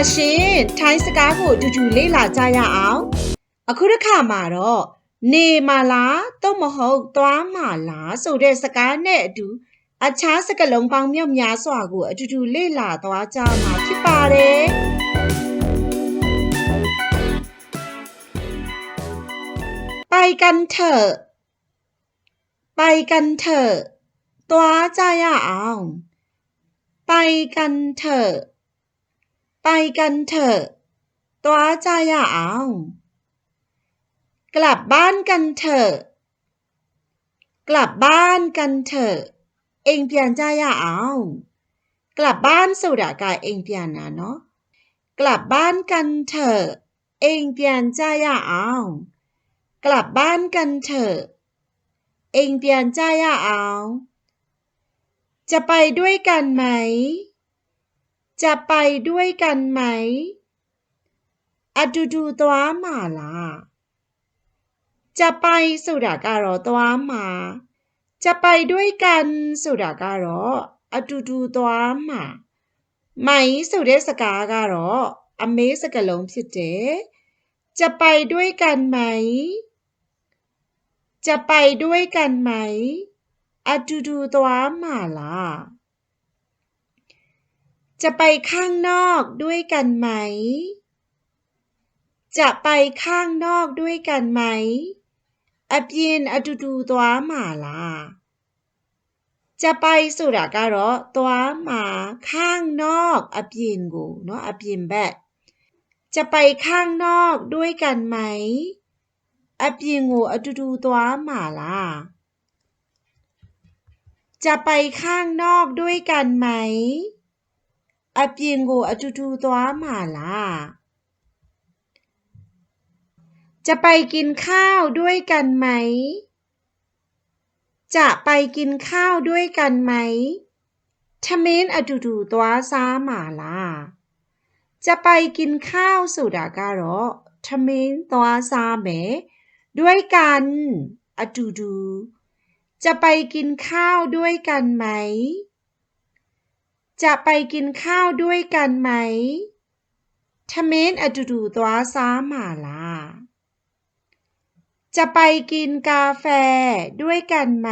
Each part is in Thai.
အားလုံးမင်္ဂလာပါရှင်ထိုင်းစကားကိုအတူတူလေ့လာကြရအောင်အခုတစ်ခါမှာတော့နေမလားတော့မဟုတ်သွားမလားဆိုတဲ့စကားနဲ့အတူအခြားစကားလုံးပေါင်းမြောက်များစွာကိုအတူတူလေ့လာသွားကြမှာဖြစ်ပါတယ်ไปกันเถอะไปกันเถอะသွားကြရအောင်ไปกันเถอะ ไปกันเถอะ ตัวใจอย่าเอากลับบ้านกันเถอะ กลับบ้านกันเถอะ เองเปียนใจอย่าเอากลับบ้านสู่ดากาเองเปียนนะเนาะ กลับบ้านกันเถอะ เองเปียนใจอย่าเอากลับบ้านกันเถอะ เองเปียนใจอย่าเอาจะไปด้วยกันไหม จะไปด้วยกันไหมအတူတူသွားမှာလားจะไปဆိုတာကတော့သွားမှာจะไปด้วยกันဆိုတာကတော့အတူတူသွားမှာမိုင်ဆိုတဲ့စကားကတော့အမေးစကားလုံးဖြစ်တယ်จะไปด้วยกันไหมจะไปด้วยกันไหมအတူတူသွားမှာလား จะไปข้างนอกด้วยกันไหม จะไปข้างนอกด้วยกันไหมအပြင်အတူတူသွားမှာလားจะไปဆိုတာကတော့သွားမှာข้างนอกအပြင်ကိုเนาะအပြင်ဘက်จะไปข้างนอกด้วยกันไหมအပြင်ကိုအတူတူသွားမှာလားจะไปข้างนอกด้วยกันไหม အပြင်ကိုအတူတူသွားမှာလားจะไปกินข้าวด้วยกันไหม จะไปกินข้าวด้วยกันไหมထမင်းအတူတူသွားစားမှာလားจะไปกินข้าวဆိုတာကတော့ထမင်းသွားစားမယ်ด้วยกันအတူတူจะไปกินข้าวด้วยกันไหม จะไปกินข้าวด้วยกันไหมทเมนอจูดูตัวซามาลา จะไปกินกาแฟด้วยกันไหม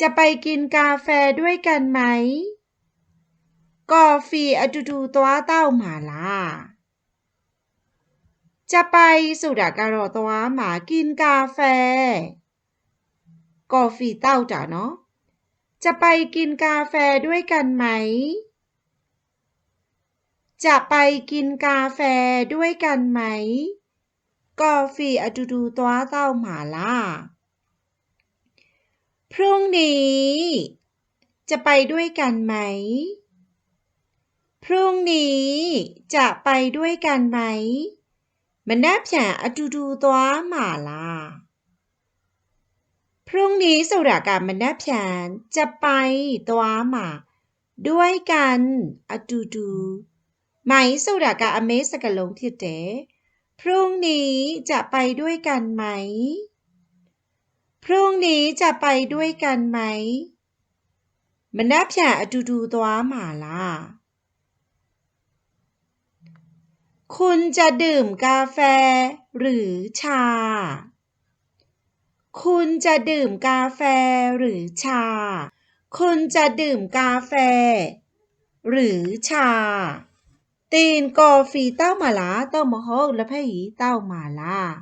จะไปกินกาแฟด้วยกันไหม กอฟีอจูดูตัวเต้ามาลา จะไปสุดาการอตัวหมากินกาแฟ กอฟีเต้าจ๋าเนาะ จะไปกินกาแฟด้วยกันไหม จะไปกินกาแฟด้วยกันไหมกาแฟอดูดูตัวเต้าหมาล่า พรุ่งนี้ จะไปด้วยกันไหม พรุ่งนี้จะไปด้วยกันไหมมันน่าแฉลอดูดูตัวหมาล่า รุ่งนี้สุราการมันน่าแผนจะไปตัวหมาด้วยกันอะดูดูไหมสุรากาอเมสกัลงที่เตพรุ่งนี้จะไปด้วยกันไหม พรุ่งนี้จะไปด้วยกันไหม มันน่าแผนอะดูดูตัวหมาล่ะคุณจะดื่มกาแฟหรือชา คุณจะดื่มกาแฟหรือชา คุณจะดื่มกาแฟ หรือชาตีนกาแฟเต้ามาလားတောက်မဟုတ်လက်ဖက်ရည်တောက်မှာလား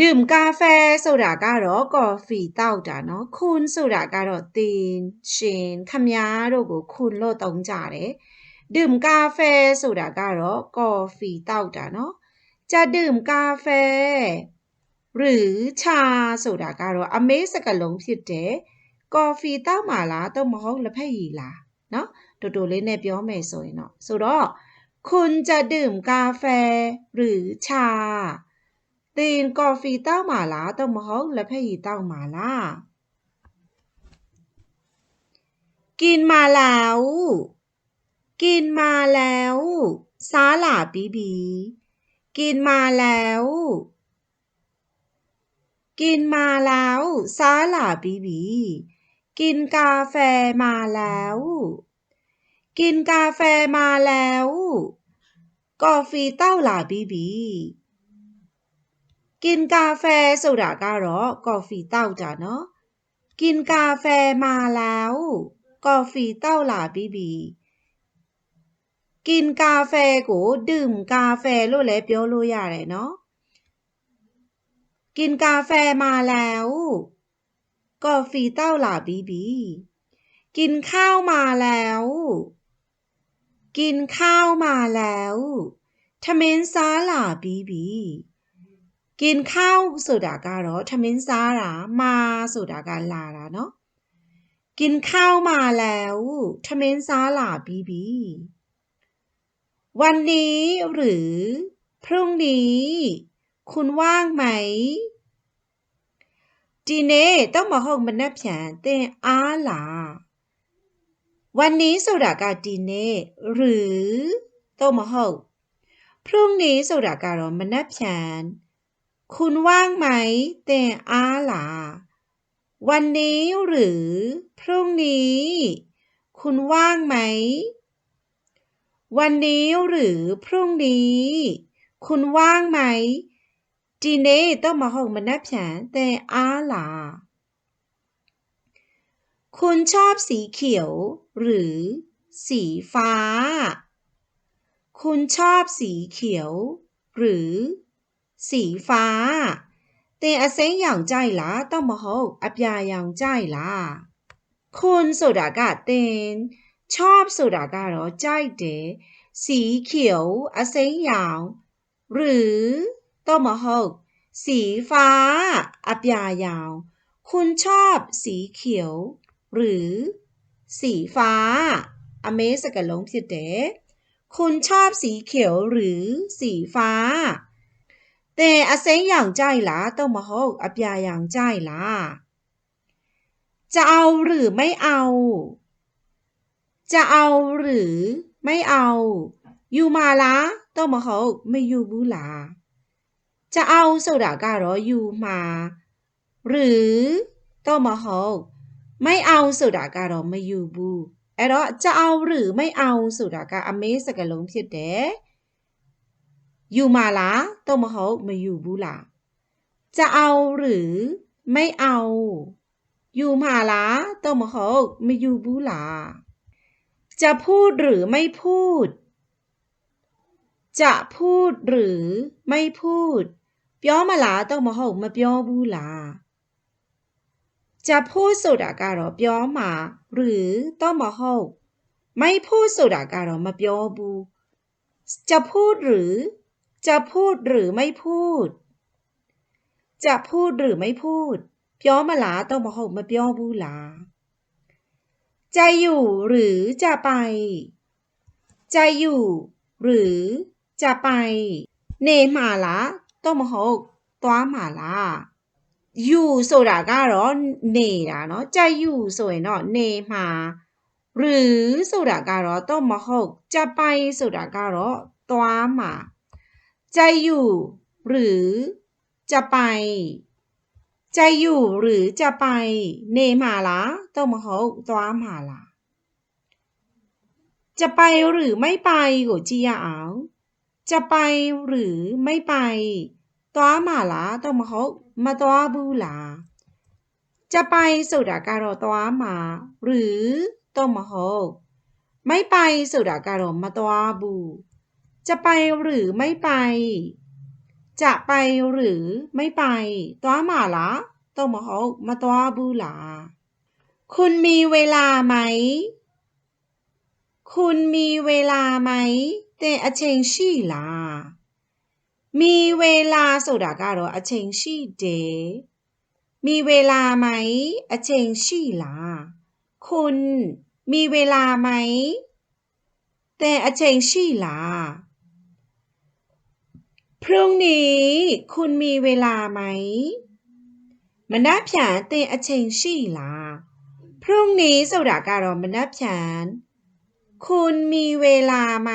ดื่มกาแฟဆိုတာကတော့ကော်ဖီတောက်တာเนาะခွန်းဆိုတာကတော့တင်ရှင်ခမည်းတို့ကိုခွန်းလို့တုံးကြတယ်ดื่มกาแฟဆိုတာကတော့ကော်ဖီတောက်တာเนาะจะดื่มกาแฟ หรือชาဆိုတာကတော့အမေးစကလုံးဖြစ်တယ်ကော်ဖီတောက်မှာလားတော့မဟုတ်လက်ဖက်ရည်လားเนาะတူတူလေးနဲ့ပြောမယ်ဆိုရင်တော့ဆိုတော့คุณจะดื่มกาแฟ หรือชาตีนกาแฟเต้าหมาล่าต้องมาห้องและพยีเต้าหมาล่ากินมาแล้ว กินมาแล้วซาลาบีบี กินมาแล้ว กินมาแล้วซาลาบีบี กินกาแฟมาแล้ว กินกาแฟมาแล้ว กาแฟเต้าหลาบีบี กินกาแฟဆိုတာကတော့ကော်ဖီတောက်တာเนาะกินกาแฟมาแล้วกาแฟเต้าหลาบีบี กินกาแฟကိုดื่มกาแฟလို့လည်းပြောလို့ရတယ်เนาะ กินกาแฟมาแล้วกาแฟเต้าหลาบีบี กินข้าวมาแล้ว กินข้าวมาแล้วထမင်းစားလာပြီးပြီกินข้าวဆိုတာကတော့ထမင်းစားတာมาဆိုတာကလာတာเนาะกินข้าวมาแล้วထမင်းစားလာပြီးပြီวันนี้หรือ พรุ่งนี้ คุณว่างไหมဒီနေ့တော့မဟုတ်မနှက်ဖြန်သင်အားလားวันนี้ဆိုတာကဒီနေ့หรือတော့မဟုတ်พรุ่งนี้ဆိုတာကတော့မနှက်ဖြန်คุณว่างไหมသင်အားလားวันนี้หรือ พรุ่งนี้ คุณว่างไหม วันนี้หรือ พรุ่งนี้ คุณว่างไหม ဒီနေ့တော့မဟုတ်မနှက်ဖြန်သင်အားလား คุณชอบสีเขียว หรือ สีฟ้า คุณชอบสีเขียว หรือ สีฟ้าသင်အစိမ်းရောင်ကြိုက်လားတော့မဟုတ်အပြာရောင်ကြိုက်လားคุณဆိုတာကသင်ชอบဆိုတာကတော့ကြိုက်တယ်สีเขียวအစိမ်းရောင်หรือ tomahawk สีฟ้า อัปยายาว คุณชอบสีเขียว หรือ สีฟ้า อเมสกันหลงพิเดคุณชอบสีเขียวหรือสีฟ้า แต่อาเซงอย่างใจละต้องมาหกอัปยาอย่างใจละจะเอาหรือไม่เอา จะเอาหรือไม่เอา อยู่มาละต้องมาหกไม่อยู่บูลา จะเอาဆိုတာကတော့อยู่มาหรือတော့မဟုတ်ไม่เอาဆိုတာကတော့မอยู่ဘူးအဲ့တော့จะเอาหรือไม่เอาဆိုတာကအမေးစကားလုံးဖြစ်တယ်อยู่มาလားတော့မဟုတ်မอยู่ဘူးလားจะเอาหรือไม่เอาอยู่มาလားတော့မဟုတ်မอยู่ဘူးလားจะพูดหรือไม่พูด จะพูดหรือไม่พูด ပြောမလားတော့မဟုတ်မပြောဘူးလားจะพูดဆိုတာကတော့ပြောမှာหรือတော့မဟုတ်ไม่พูดဆိုတာကတော့မပြောဘူးจะพูดหรือ จะพูดหรือไม่พูด จะพูดหรือไม่พูดပြောမလားတော့မဟုတ်မပြောဘူးလားจะอยู่หรือจะไปจะอยู่ หรือจะไปနေမှာလား တော့မဟုတ်သွားမှာလားอยู่ဆိုတာကတော့နေတာเนาะจะอยู่ဆိုရင်တော့နေမှာหรือဆိုတာကတော့တော့မဟုတ်จะไปဆိုတာကတော့သွားမှာจะอยู่ หรือจะไปจะอยู่หรือจะไปနေမှာလားတော့မဟုတ်သွားမှာလားจะไปหรือไม่ไปကိုကြည့်ရအောင် จะไปหรือไม่ไปตัวมาล่ะต้องมาเขามาตัวบูลาจะไปสุดาการอตัวมาหรือต้องมาเขาไม่ไปสุดาการอมาตัวบูจะไปหรือไม่ไป จะไปหรือไม่ไปตัวมาล่ะต้องมาเขามาตัวบูลาคุณมีเวลาไหม คุณมีเวลาไหม သင်အချိန်ရှိလားมีเวลาဆိုတာကတော့အချိန်ရှိတယ်มีเวลาไหมအချိန်ရှိလားคุณมีเวลาไหมသင်အချိန်ရှိလားพรุ่งนี้ คุณมีเวลาไหมမနက်ဖြန်သင်အချိန်ရှိလားพรุ่งนี้ဆိုတာကတော့မနက်ဖြန် คุณมีเวลาไหม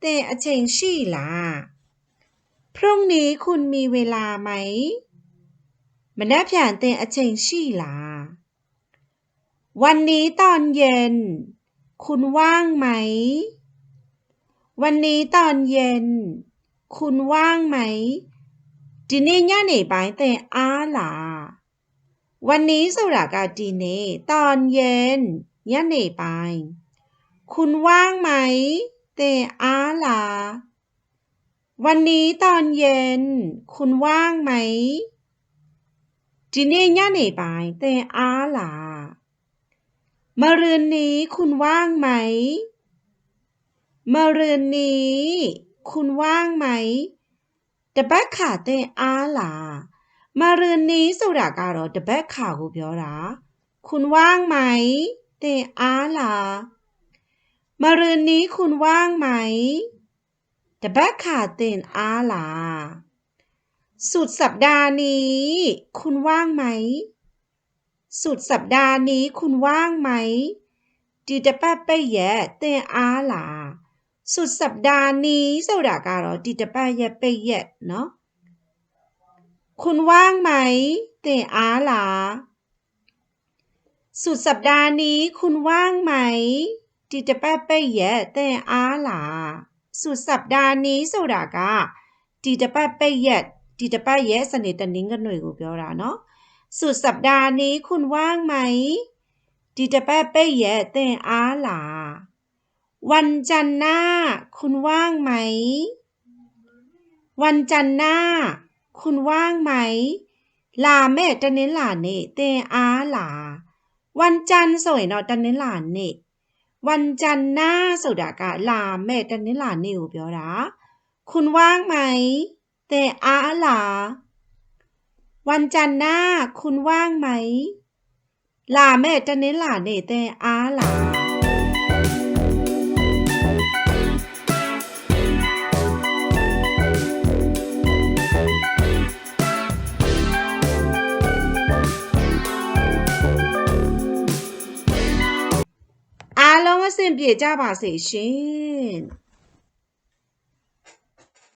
เตอเชงชี่หลาพรุ่งนี้คุณมีเวลาไหมมันได้ผ่านเตอเชงชี่หลาวันนี้ตอนเย็น คุณว่างไหม วันนี้ตอนเย็น คุณว่างไหมจีนเน่ย่าหน่ไปเตอาหลาวันนี้สุรากาจีนเน่ตอนเย็นย่าหน่ไป คุณว่างไหมသင်အားလားวันนี้ตอนเย็น คุณว่างไหมဒီနေ့ညနေပိုင်းသင်အားလားมะรืนนี้ คุณว่างไหมมะรืนนี้ คุณว่างไหมတပတ်ခါသင်အားလားမรืนนี้ဆိုတာကတော့တပတ်ခါကိုပြောတာคุณว่างไหมသင်အားလား มรืนนี้ คุณว่างไหมတပတ်ခါသင်အားလားสุดสัปดาห์นี้ คุณว่างไหม สุดสัปดาห์นี้ คุณว่างไหมဒီတပတ်ပိတ်ရက်သင်အားလားสุดสัปดาห์นี้ဆိုတာကတော့ဒီတပတ်ရက်ပိတ်ရက်เนาะคุณว่างไหมသင်အားလားสุดสัปดาห์นี้ คุณว่างไหม ဒီတပတ်ပိတ်ရက်သင်အားလားสุดสัปดาห์นี้ဆိုတာကဒီတပတ်ပိတ်ရက်ဒီတပတ်ရက်စနေတနင်္ဂနွေကိုပြောတာเนาะสุดสัปดาห์นี้ คุณว่างไหมဒီတပတ်ပိတ်ရက်သင်အားလား วันจันทร์หน้า คุณว่างไหม วันจันทร์หน้า คุณว่างไหม ลาแม่တနင်္လာနေ့သင်အားလားวันจันทร์ဆိုရင်တော့တနင်္လာနေ့ วันจันทร์หน้าဆိုတာကလာမဲ့တနင်္လာနေ့ကိုပြောတာคุณว่างไหมသင်အားလားวันจันทร์หน้า คุณว่างไหม ลาแม่တနင်္လာနေ့သင်အားလား အားလုံးအ ဆင်ပြေကြပါစေရှင်